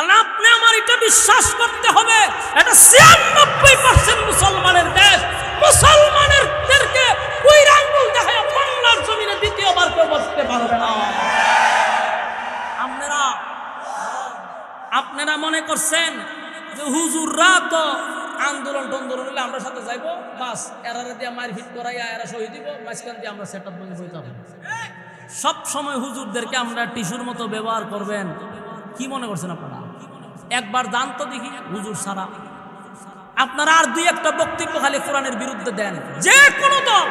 কারণ আপনি আমার এটা বিশ্বাস করতে হবে, এটা ছিয়ানব্বই পার্সেন্ট মুসলমানের দেশ। মুসলমানের ওই বসতে পারবে না। আপনারা আপনারা মনে করছেন যে আন্দোলন হলে আমরা সাথে দিয়ে করাইয়া এরা দিয়ে আমরা সেট আপ সব সময় হুজুরদেরকে আমরা টিস্যুর মতো ব্যবহার করবেন। কি মনে করছেন আপনারা? একবার দান তো দেখি, হুজুর সারা। আপনারা আর দুই একটা বক্তব্য খালি কোরআনের বিরুদ্ধে দেন। যে কোনো দল,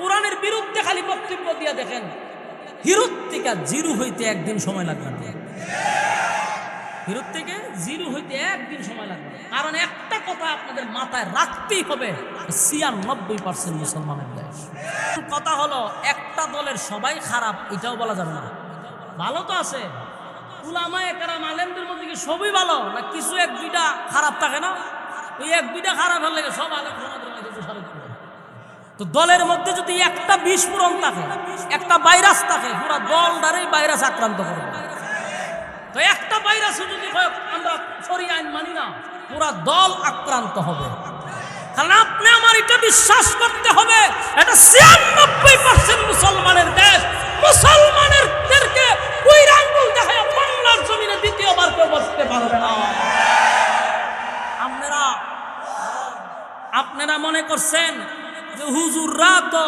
কোরআনের বিরুদ্ধে খালি বক্তব্য দিয়ে দেখেন হিরুত থেকে জিরো হইতে একদিন সময় লাগবে না। হিরুত থেকে জিরো হইতে একদিন সময় লাগবে কারণ একটা কথা আপনাদের মাথায় রাখতেই হবে, ছিয়ানব্বই পার্সেন্ট মুসলমানের দেশ। কথা হলো, একটা দলের সবাই খারাপ, এটাও বলা যাবে না। ভালো তো আছে। উলামা একরাম আলেমদের মধ্যে কি সবই ভালো? না কিছু এক দুইটা খারাপ থাকে না? ওই এক দুইটা খারাপ হলে সব আলেম করে। তো দলের মধ্যে যদি একটা বিস্ফোরণ থাকে, একটা ভাইরাস থাকে, পুরো দলটারই ভাইরাস আক্রান্ত করবে তো একটা ভাইরাসও যদি আমরা সরি আইন মানি না, পুরা দল আক্রান্ত হবে। কারণ আপনি আমার এটা বিশ্বাস করতে হবে, এটা ছিয়ানব্বই পার্সেন্ট মুসলমানের দেশ, মুসলমানের আপনারা আপনারা মনে করছেন যে হুজুররা তো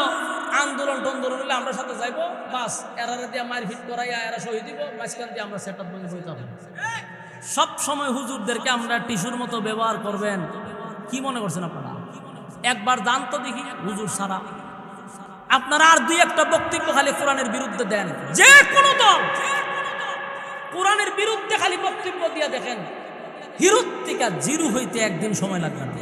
আন্দোলন টন্দোলন হলে আমরা সাথে যাইব? বাস, এরারে দিয়ে মার ফিট করাইয়া এরা শহীদ দিব মাঝখান দিয়ে আমরা সেট আপ বইতে হবে। সব সময় হুজুরদেরকে আমরা টিস্যুর মতো ব্যবহার করবেন। কি মনে করছেন আপনারা? একবার দান তো দেখি, হুজুর সারা। আপনারা আর দুই একটা বক্তব্য খালি কোরআনের বিরুদ্ধে দেন। যে কোনো দল, কোরআনের বিরুদ্ধে খালি হিরুত থেকে জিরো হইতে একদিন সময় লাগবে না।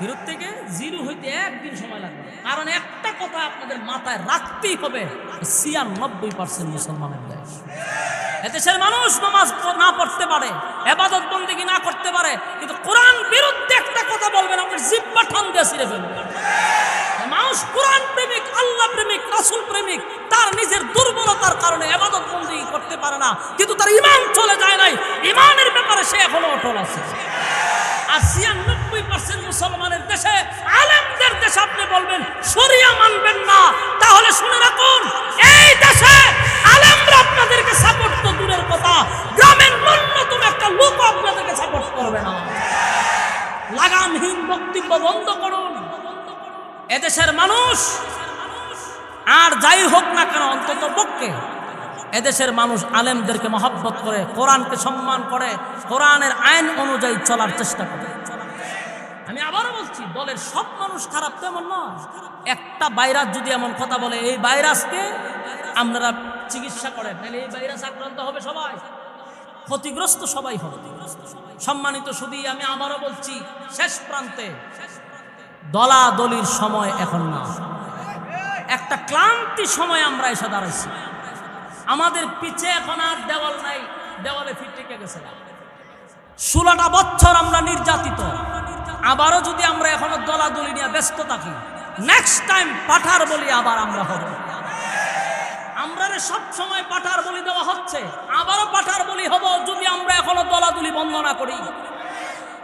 হিরোর থেকে জিরো হইতে একদিন সময় লাগবে কারণ একটা কথা আপনাদের মাথায় রাখতেই হবে, ছিয়ানব্বই পার্সেন্ট মুসলমানের দেশ এদেশের মানুষ নামাজ না পড়তে পারে, এবাদত বন্দিগি না করতে পারে, কিন্তু কোরআন বিরুদ্ধে একটা কথা বলবেন আপনার জিব্বা ঠান দিয়ে ছিঁড়ে ফেলবে। মানুষ কোরআন প্রেমিক, আল্লাহ প্রেমিক, রাসুল প্রেমিক, তার নিজের দুর্বলতার কারণে এবাদত বন্দিগি করতে পারে না, কিন্তু তার ইমান চলে যায় নাই। ইমানের ব্যাপারে সে এখনও অটল আছে। আর ছিয়ানব্বই পার্সেন্ট মুসলমানের দেশে আলেমদের দেশে আপনি বলবেন সরিয়া মানবেন না। তাহলে শুনে রাখুন, এই দেশে আলেমরা আপনাদেরকে সাপোর্ট তো দূরের কথা, গ্রামের ন্যূনতম একটা লোক আপনাদেরকে সাপোর্ট করবে না। লাগামহীন বক্তব্য বন্ধ করুন। এদেশের মানুষ আর যাই হোক না কেন, অন্তত পক্ষে এদেশের মানুষ আলেমদেরকে মহব্বত করে, কোরআনকে সম্মান করে, কোরআনের আইন অনুযায়ী চলার চেষ্টা করে। আমি আবারও বলছি, দলের সব মানুষ খারাপ তেমন নয়। একটা ভাইরাস যদি এমন কথা বলে, এই ভাইরাসকে আপনারা চিকিৎসা করেন তাহলে এই ভাইরাস আক্রান্ত হবে সবাই। ক্ষতিগ্রস্ত সবাই হবে। সম্মানিত শুধু আমি আবারও বলছি, শেষ প্রান্তে দলাদলির সময় এখন না। একটা ক্লান্তি সময় আমরা এসে দাঁড়াইছি। আমাদের পিছে এখন আর দেওয়াল নাই, দেওয়ালে ফিট টিকে গেছে ষোলোটা বছর আমরা নির্যাতিত। আবারও যদি আমরা এখনও দলাদলি নিয়ে ব্যস্ত থাকি নেক্সট টাইম পাঠার বলি আবার আমরা হব। আমরা সব সময় পাঠার বলি দেওয়া হচ্ছে, আবারও পাঠার বলি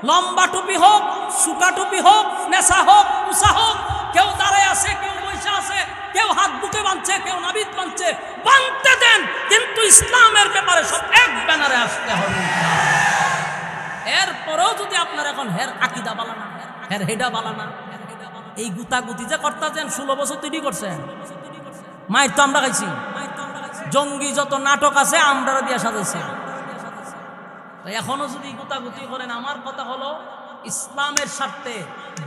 লম্বা টুপি হোক সুকা টুপি হোক, নেশা হোক, উষা হোক, কেউ দাঁড়ায় আছে, কেউ বৈশা আছে, কেউ হাত বুকে বাঁধছে, কেউ নাবিদ বাঁধছে, বাঁধতে দেন, কিন্তু ইসলামের ব্যাপারে সব এক ব্যানারে আসতে হবে। এরপরেও যদি আপনার এখন হের আকিদা বালানা হের হেডা বালানা এই গুতাগুতি যে করতেছেন, ষোলো বছর তৈরি করছেন। মায়ের তো আমরা খাইছি। জঙ্গি যত নাটক আছে আমরা দিয়ে সাজাইছি। এখনও যদি গুতাগুতি করেন, আমার কথা হলো ইসলামের স্বার্থে,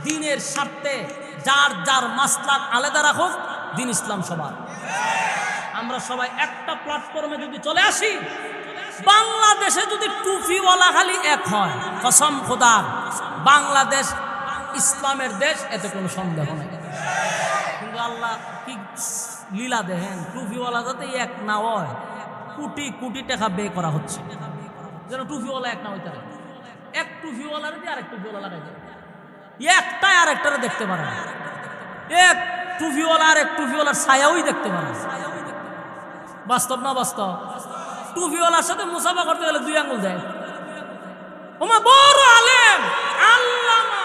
দিনের স্বার্থে, যার যার মাসলাক আলাদা রাখুক, দিন ইসলাম সবার আমরা সবাই একটা প্ল্যাটফর্মে যদি চলে আসি, বাংলাদেশে যদি টুপিওয়ালা খালি এক হয়, কসম খোদার, বাংলাদেশ ইসলামের দেশ, এতে কোনো সন্দেহ নেই। কিন্তু আল্লাহ কি লীলা দেখেন টুপিওয়ালা যাতে এক না হয়, কোটি কোটি টাকা ব্যয় করা হচ্ছে। যেন টুপিওয়ালা এক না হইতে পারে এক টুপিওয়ালার দিয়ে আরেক টুপিওয়ালা লাগাই দেয় একটাই আরেকটারে দেখতে পারে না। এক টুপিওয়ালা আর এক টুপিওয়ালার ছায়াওই দেখতে পারে। বাস্তব না বাস্তব? টুপিওয়ালার সাথে মুসাফা করতে গেলে দুই আঙুল দেয়। ওমা বড় আলেম! আল্লামা!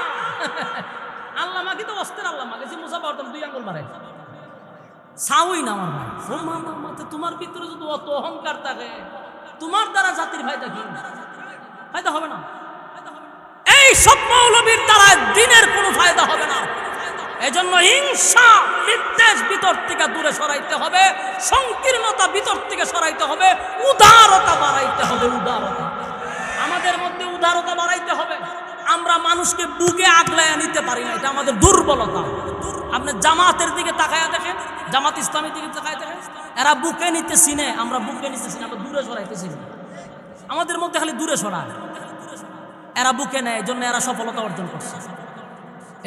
আল্লামা কি তো অস্তের আল্লামা? গেছি মুসাফা করতাম দুই আঙ্গুল মারে। সাউই না আমার ভাই তোমার ভিতরে যদি অত অহংকার থাকে তোমার দ্বারা জাতির ফায়দা কি? ফায়দা হবে না। এই সব মৌলবীর দ্বারা দিনের কোনো ফায়দা হবে না। এজন্য হিংসা বিদ্বেষ ভিতর থেকে দূরে সরাইতে হবে, সংকীর্ণতা ভিতর থেকে সরাইতে হবে, উদারতা বাড়াইতে হবে, উদারতা। আমাদের মধ্যে উদারতা বাড়াইতে হবে। আমরা মানুষকে বুকে আগলায় নিতে পারি না, এটা আমাদের দুর্বলতা। আপনি জামাতের দিকে তাকায়া দেখেন, জামাত ইসলামের দিকে তাকায় দেখেন। এরা বুকে নিতে চিনে, আমরা বুকে নিতে চিনি, আমরা দূরে সরাইতে চিনি। আমাদের মধ্যে খালি দূরে সরায় এরা বুকে নেয়, এই জন্য এরা সফলতা অর্জন করছে।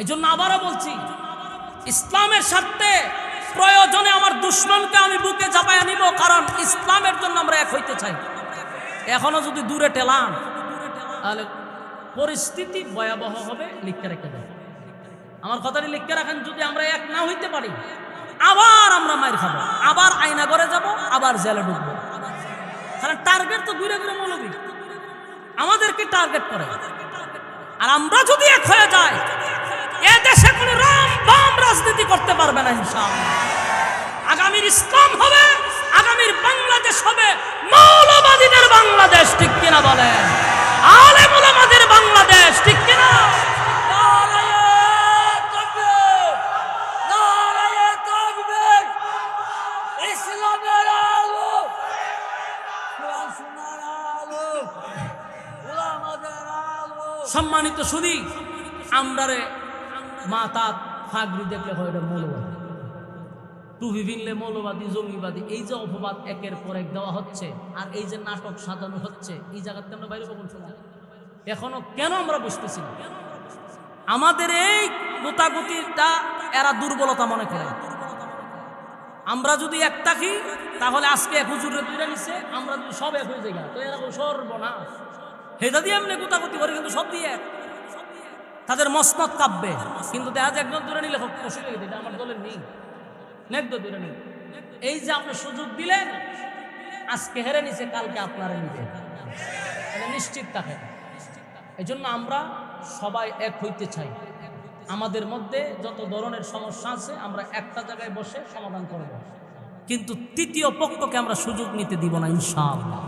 এই জন্য আবারও বলছি, ইসলামের স্বার্থে, প্রয়োজনে আমার দুশ্মনকে আমি বুকে চাপাইয়া আনিব কারণ ইসলামের জন্য আমরা এক হইতে চাই। এখনও যদি দূরে টেলাম তাহলে পরিস্থিতি ভয়াবহ হবে, লিখতে রেখে দেয় আমার কথাটি লিখতে রাখেন, যদি আমরা এক না হইতে পারি আবার আমরা মায়ের খাব। আবার আয়না করে যাব, আবার জেলে ঢুকবো। কারণ টার্গেট তো দূরে দূরে মৌলবী। আমাদেরকে টার্গেট করে। আর আমরা যদি এক হয়ে যাই, এ দেশে কোনো রাম বাম রাজনীতি করতে পারবে না ইনশাআল্লাহ। আগামীর ইসলাম হবে, আগামীর বাংলাদেশ হবে, মৌলবাদীদের বাংলাদেশ, ঠিক সম্মানিত শুধু আমরারে মাতা ফাগরি দেখলে হয় এটা মৌলবাদী। টুপি ভিনলে মৌলবাদী, জঙ্গিবাদী, এই যে অপবাদ একের পর এক দেওয়া হচ্ছে, আর এই যে নাটক সাজানো হচ্ছে, এই জায়গাতে আমরা বাইরে কখন শোনা এখনও কেন আমরা বুঝতেছি আমাদের এই গোতাগুতিটা এরা দুর্বলতা মনে করে। আমরা যদি এক থাকি, তাহলে আজকে এক হুজুরে তুলে নিচ্ছে আমরা যদি সব এক হয়ে যাই তো এরা বলে, সর্বনাশ। হেটা দিয়ে এমনি গোতাগুতি করে, কিন্তু সব দিয়ে এক। তাদের মসনদ কাব্যে। কিন্তু দেখা যায় একজন দূরে নিলে কষ্ট লেগে এটা আমার দলের নেই। নেক তো দূরে নেই। এই যে আপনি সুযোগ দিলেন, আজকে হেরে নিছে, কালকে আপনারা এটা নিশ্চিত থাকে। এই জন্য আমরা সবাই এক হইতে চাই। আমাদের মধ্যে যত ধরনের সমস্যা আছে, আমরা একটা জায়গায় বসে সমাধান করব কিন্তু তৃতীয় পক্ষকে আমরা সুযোগ নিতে দিব না, ইনশাআল্লাহ।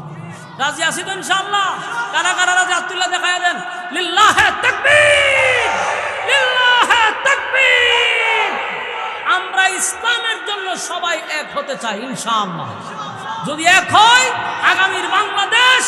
রাজি আসি তো ইনশাআল্লাহ? কারা কারা রাজি? আব্দুল্লাহ দেখা দেন। লিল্লাহে আমরা ইসলামের জন্য সবাই এক হতে চাই, ইনশাআল্লাহ। যদি এক হয়, আগামীর বাংলাদেশ